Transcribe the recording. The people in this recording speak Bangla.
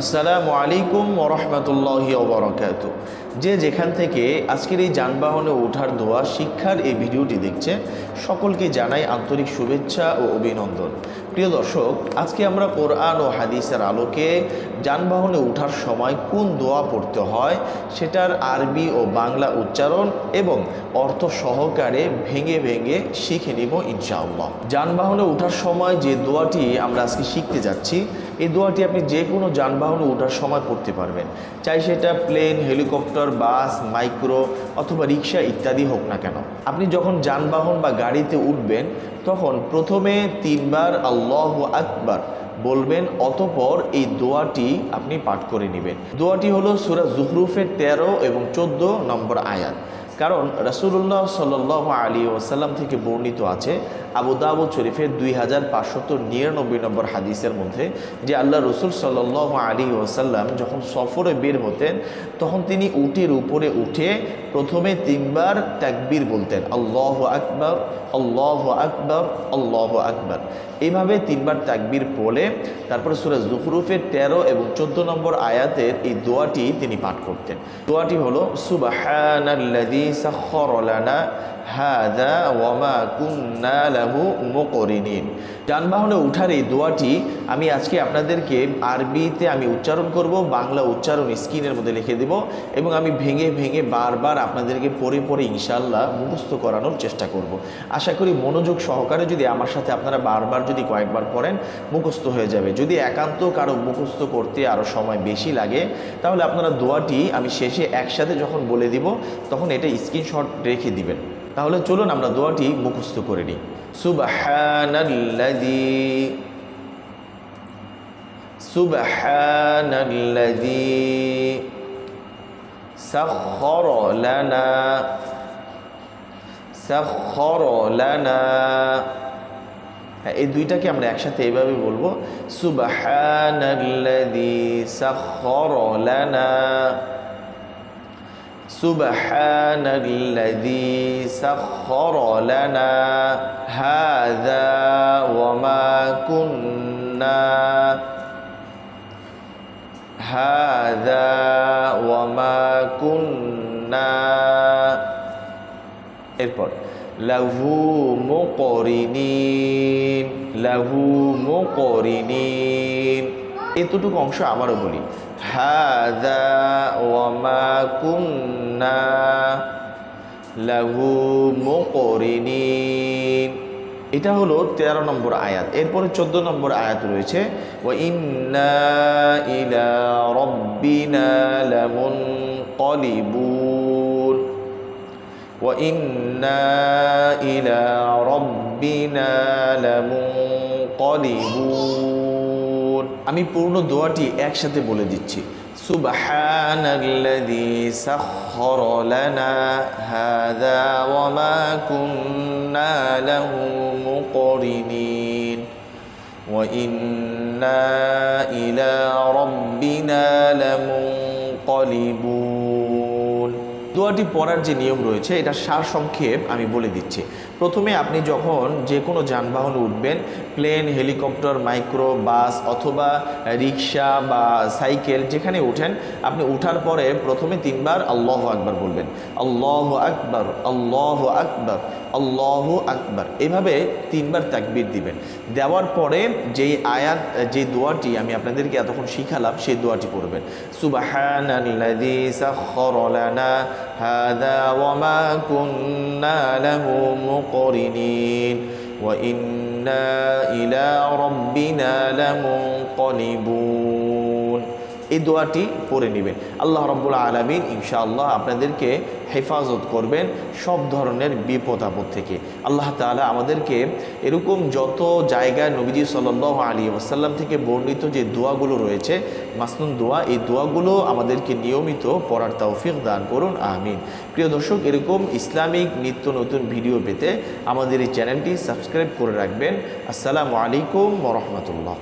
আসসালামু আলাইকুম ওরহমতুল্লাহ ওবরাকাত যে যেখান থেকে আজকের এই যানবাহনে ওঠার দোয়া, শিক্ষার এই ভিডিওটি দেখছে, সকলকে জানাই আন্তরিক শুভেচ্ছা ও অভিনন্দন। প্রিয় দর্শক, আজকে আমরা কোরআন ও হাদিসের আলোকে যানবাহনে ওঠার সময় কোন দোয়া পড়তে হয়, সেটার আরবি ও বাংলা উচ্চারণ এবং অর্থ সহকারে ভেঙে ভেঙে শিখে নিব ইনশাআল্লাহ। যানবাহনে ওঠার সময় যে দোয়াটি আমরা আজকে শিখতে যাচ্ছি, এই দোয়াটি আপনি যে কোনো যানবাহনে ওঠার সময় পড়তে পারবেন। চাই সেটা প্লেন, হেলিকপ্টার, বাস, মাইক্রো অথবা রিক্সা ইত্যাদি হোক না কেন। আপনি যখন যানবাহন বা গাড়িতে উঠবেন, তখন প্রথমে তিনবার আল্লাহ আকবার বলবেন, অতপর এই দোয়াটি আপনি পাঠ করে নেবেন। দোয়াটি হলো সুরা জুহরুফের তেরো এবং চোদ্দ নম্বর আয়াত। কারণ রাসুল্লাহ সাল আলী ওসাল্লাম থেকে বর্ণিত আছে, আবু দাবুদ শরীফের দুই হাজার পাঁচশত নিরানব্বই নম্বর হাদিসের মধ্যে, যে আল্লাহ রসুল সাল্লাহ আলী ওসাল্লাম যখন সফরে বের হতেন, তখন তিনি উটের উপরে উঠে প্রথমে তিনবার তাকবীর বলতেন, আল্লাহ আকবর আল্লাহ আকবর আল্লাহ আকবর। এইভাবে তিনবার তাকবীর পড়ে তারপরে সুরা জুহরুফের তেরো এবং চোদ্দ নম্বর আয়াতের এই দোয়াটি তিনি পাঠ করতেন। দোয়াটি হলো যানবাহনে উঠার এই দোয়াটি আমি আজকে আপনাদেরকে আরবিতে আমি উচ্চারণ করব, বাংলা উচ্চারণ স্ক্রিনের মধ্যে লিখে দেব এবং আমি ভেঙে ভেঙে বারবার আপনাদেরকে পরে পরে ইনশাল্লাহ মুখস্থ করানোর চেষ্টা করব। আশা করি মনোযোগ সহকারে যদি আমার সাথে আপনারা বারবার যদি কয়েকবার পড়েন, মুখস্থ হয়ে যাবে। যদি একান্ত কারও মুখস্থ করতে আরও সময় বেশি লাগে, তাহলে আপনারা দোয়াটি আমি শেষে একসাথে যখন বলে দিব, তখন এটা স্ক্রিনশট রেখে দিবেন। তাহলে চলুন আমরা দোয়াটি মুখস্থ করে নিই। সাখখার লানা। হ্যাঁ এই দুইটাকে আমরা একসাথে এইভাবে বলবো সুবাহানাল্লাযী সাখখারা লানা সুবহানাল্লাযী সাখখারা লানা হাযা ওয়া মা কুন্না হাযা ওয়া মা কুন্না এরপর, লাহু মুকরিনিন লাহু মুকরিনিন। এতটুকু অংশ আবারও বলি। হাদা ওয়ামা কুন্না, লাহু এটা হলো তেরো নম্বর আয়াত। এরপরে চোদ্দ নম্বর আয়াত রয়েছে ও ইন্না ইলা রব্বিনা লামুন কলিবুন ইন্না ইলা রব্বিনা লামুন আমি পূর্ণ দোয়াটি একসাথে বলে দিচ্ছি। সাখখারা লানা হাযা ওয়া মা কুন্না লাহু মুকরিনিন। ওয়া ইন্না ইলা রাব্বিনা লামুনকালিবুন দোয়াটি পড়ার যে নিয়ম রয়েছে, এটা সার সংক্ষেপ আমি বলে দিচ্ছি। প্রথমে আপনি যখন যে কোনো যানবাহন উঠবেন, প্লেন, হেলিকপ্টার, মাইক্রো, বাস অথবা রিক্সা বা সাইকেল যেখানে উঠেন আপনি উঠার পরে প্রথমে তিনবার আল্লাহ আকবার বলবেন। আল্লাহ আকবার আল্লাহ আকবার আল্লাহ আকবার। এভাবে তিনবার তাকবির দিবেন। দেওয়ার পরে যেই আয়াত, যে দোয়াটি আমি আপনাদেরকে এতক্ষণ শিখালাম, সেই দোয়াটি পড়বেন। সুবাহানাল্লাযী সাখখারা লানা হাযা ওয়া মা কুন্না লাহু মুকরিনিন ওয়া এই দোয়াটি পড়ে নেবেন। আল্লাহ রব্বুল আলমিন ইনশাআল্লাহ আপনাদেরকে হেফাজত করবেন সব ধরনের বিপদ আপদ থেকে। আল্লাহ তালা আমাদেরকে এরকম যত জায়গায় নবীজি সাল্লাহ আলী ওসাল্লাম থেকে বর্ণিত যে দোয়াগুলো রয়েছে, মাসনুন দোয়া, এই দোয়াগুলো আমাদেরকে নিয়মিত পড়ার তৌফিক দান করুন, আমিন। প্রিয় দর্শক, এরকম ইসলামিক নিত্য নতুন ভিডিও পেতে আমাদের এই চ্যানেলটি সাবস্ক্রাইব করে রাখবেন। আসসালামু আলাইকুম রহমতুল্লাহ।